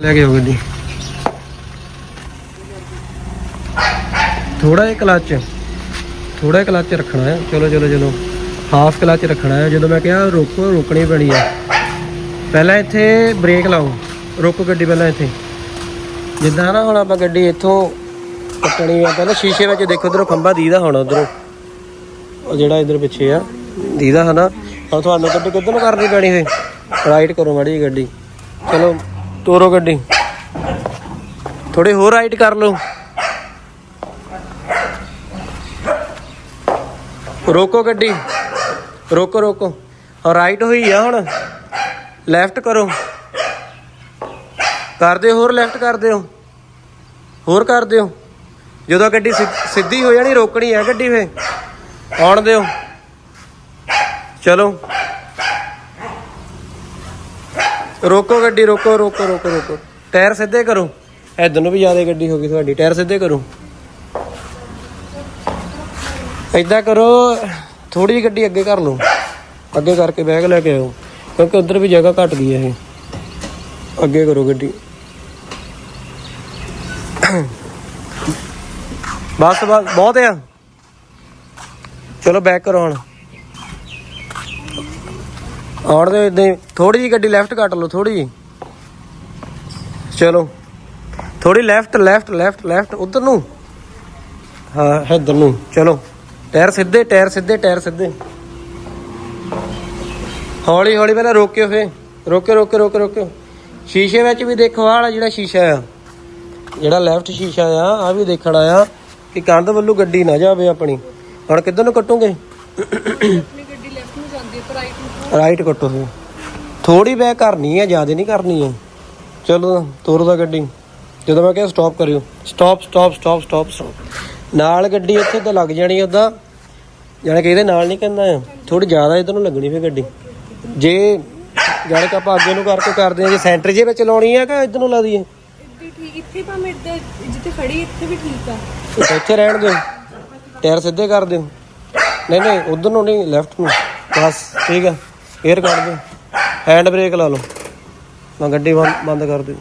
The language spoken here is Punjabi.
ਲੈ ਕੇ ਆਓ ਗੱਡੀ। ਥੋੜਾ ਜਿਹਾ ਕਲੱਚ ਥੋੜਾ ਜਿਹਾ ਕਲੱਚ ਰੱਖਣਾ ਹੈ। ਚਲੋ ਚਲੋ ਚਲੋ। ਹਾਫ ਕਲੱਚ ਰੱਖਣਾ ਹੈ। ਜਦੋਂ ਮੈਂ ਕਿਹਾ ਰੋਕੋ, ਰੋਕਣੀ ਪੈਣੀ ਹੈ। ਪਹਿਲਾਂ ਇੱਥੇ ਬ੍ਰੇਕ ਲਾਓ। ਰੋਕੋ ਗੱਡੀ ਪਹਿਲਾਂ ਇੱਥੇ। ਜਿੱਦਾਂ ਨਾ ਹੁਣ ਆਪਾਂ ਗੱਡੀ ਇੱਥੋਂ ਕੱਟਣੀ ਆ, ਪਹਿਲਾਂ ਸ਼ੀਸ਼ੇ ਵਿੱਚ ਦੇਖੋ ਉਧਰੋਂ ਖੰਭਾ ਦੀਦਾ ਹੁਣ ਉਧਰੋਂ। ਉਹ ਜਿਹੜਾ ਇਧਰ ਪਿੱਛੇ ਆ, ਦੀਦਾ ਹਨਾ। ਹੁਣ ਤੁਹਾਨੂੰ ਗੱਡੀ ਕਿੱਧਰ ਨੂੰ ਕਰਨੀ ਪੈਣੀ ਫੇ ਰਾਈਟ ਕਰੋ ਮਾੜੀ ਗੱਡੀ। ਚਲੋ। ਤੋਰੋ ਗੱਡੀ। ਥੋੜੀ ਹੋਰ ਰਾਈਟ ਕਰ ਲਓ। ਰੋਕੋ ਗੱਡੀ। ਰੋਕੋ ਰੋਕੋ। ਰਾਈਟ ਹੋਈ ਆ ਹੁਣ। ਲੈਫਟ ਕਰੋ। ਕਰ ਦਿਓ ਹੋਰ ਲੈਫਟ ਕਰ ਦਿਓ। ਹੋਰ ਕਰ ਦਿਓ। ਜਦੋਂ ਗੱਡੀ ਸਿ- ਸਿੱਧੀ ਹੋ ਜਾਣੀ, ਰੋਕਣੀ ਆ ਗੱਡੀ ਫੇ ਆਉਣ ਦਿਓ। ਚਲੋ। ਰੋਕੋ ਗੱਡੀ, ਰੋਕੋ ਰੋਕੋ ਰੋਕੋ ਰੋਕੋ। ਟਾਇਰ ਸਿੱਧੇ ਕਰੋ। ਇਧਰ ਨੂੰ ਵੀ ਜ਼ਿਆਦਾ ਗੱਡੀ ਹੋ ਗਈ ਤੁਹਾਡੀ। ਟਾਇਰ ਸਿੱਧੇ ਕਰੋ। ਏਦਾਂ ਕਰੋ ਥੋੜੀ ਜਿਹੀ ਗੱਡੀ ਅੱਗੇ ਕਰ ਲਓ। ਅੱਗੇ ਕਰਕੇ ਬੈਗ ਲੈ ਕੇ ਆਓ ਕਿਉਂਕਿ ਉਧਰ ਵੀ ਜਗ੍ਹਾ ਘਟ ਗਈ ਹੈ ਇਹ। ਅੱਗੇ ਕਰੋ ਗੱਡੀ। ਬਸ ਬਸ, ਬਹੁਤ ਆ। ਚਲੋ ਬੈਕ ਕਰੋ ਹੁਣ। ਆਉਣ ਦੇ ਇਦਾਂ ਥੋੜੀ ਜਿਹੀ ਗੱਡੀ ਲੈਫਟ ਕੱਟ ਲਓ ਥੋੜੀ ਜਿਹੀ। ਚਲੋ। ਥੋੜੀ ਲੈਫਟ ਲੈਫਟ ਲੈਫਟ ਲੈਫਟ ਉਧਰ ਨੂੰ। ਹਾਂ, ਇੱਧਰ ਨੂੰ। ਚਲੋ। ਟਾਇਰ ਸਿੱਧੇ ਟਾਇਰ ਸਿੱਧੇ ਟਾਇਰ ਸਿੱਧੇ। ਹੌਲੀ ਹੌਲੀ ਪਹਿਲਾਂ ਰੋਕਿਓ ਫੇ ਰੋਕਿਓ ਰੋਕਿਓ ਰੋਕਿਓ ਰੋਕਿਓ। ਸ਼ੀਸ਼ੇ ਵਿੱਚ ਵੀ ਦੇਖੋ, ਆਹ ਜਿਹੜਾ ਸ਼ੀਸ਼ਾ ਆ। ਜਿਹੜਾ ਲੈਫਟ ਸ਼ੀਸ਼ਾ ਆ ਆ ਵੀ ਦੇਖਣਾ ਆ ਕਿ ਕੰਧ ਵੱਲੋਂ ਗੱਡੀ ਨਾ ਜਾਵੇ ਆਪਣੀ। ਹੁਣ ਕਿੱਧਰ ਨੂੰ ਕੱਟੂਗੇ? ਆਪਣੀ ਗੱਡੀ ਲੈਫਟ ਨੂੰ ਜਾਂਦੀ ਹੈ, ਪਰ ਰਾਈਟ ਨੂੰ ਰਾਈਟ ਕੱਟੋ ਫੇ ਥੋੜੀ ਬੈਕ ਕਰਨੀ ਹੈ ਜ਼ਿਆਦਾ ਨਹੀਂ ਕਰਨੀ ਹੈ ਚਲੋ ਤੋਰ ਦਾ ਗੱਡੀ। ਜਦੋਂ ਮੈਂ ਕਿਹਾ ਸਟਾਪ ਕਰਿਓ। Stop stop stop stop stop ਨਾਲ ਗੱਡੀ ਇੱਥੇ ਤਾਂ ਲੱਗ ਜਾਣੀ ਉਦਾਂ। ਜਾਣੇ ਕਿ ਇਹਦੇ ਨਾਲ ਨਹੀਂ ਕਹਿੰਦਾ ਥੋੜੀ ਜ਼ਿਆਦਾ ਇਧਰ ਨੂੰ ਲੱਗਣੀ ਫੇ ਗੱਡੀ। ਜੇ ਜਾਣੇ ਕਿ ਆਪਾਂ ਅੱਗੇ ਨੂੰ ਕਰਕੇ ਕਰਦੇ ਹਾਂ ਜੇ ਸੈਂਟਰ ਜੇ ਵਿੱਚ ਲਾਉਣੀ ਹੈ ਕਿ ਇਧਰ ਨੂੰ ਲਾ ਦਈਏ? ਇੱਥੇ ਠੀਕ ਇੱਥੇ ਭਾਵੇਂ ਇੱਧਰ ਜਿੱਥੇ ਖੜੀ ਇੱਥੇ ਵੀ ਠੀਕ ਆ। ਇੱਥੇ ਰਹਿਣ ਦਿਓ। ਟਾਇਰ ਸਿੱਧੇ ਕਰ ਦਿਓ। ਨਹੀਂ ਨਹੀਂ ਉਧਰ ਨੂੰ ਨਹੀਂ ਲੈਫਟ ਨੂੰ। ਬਸ ਠੀਕ ਹੈ 에ਅਰ ਕੱਢ ਦਿਓ ਹੈਂਡ ਬ੍ਰੇਕ ਲਾ ਲਓ। ਮੈਂ ਗੱਡੀ ਬੰਦ ਬੰਦ ਕਰ ਦਿਓ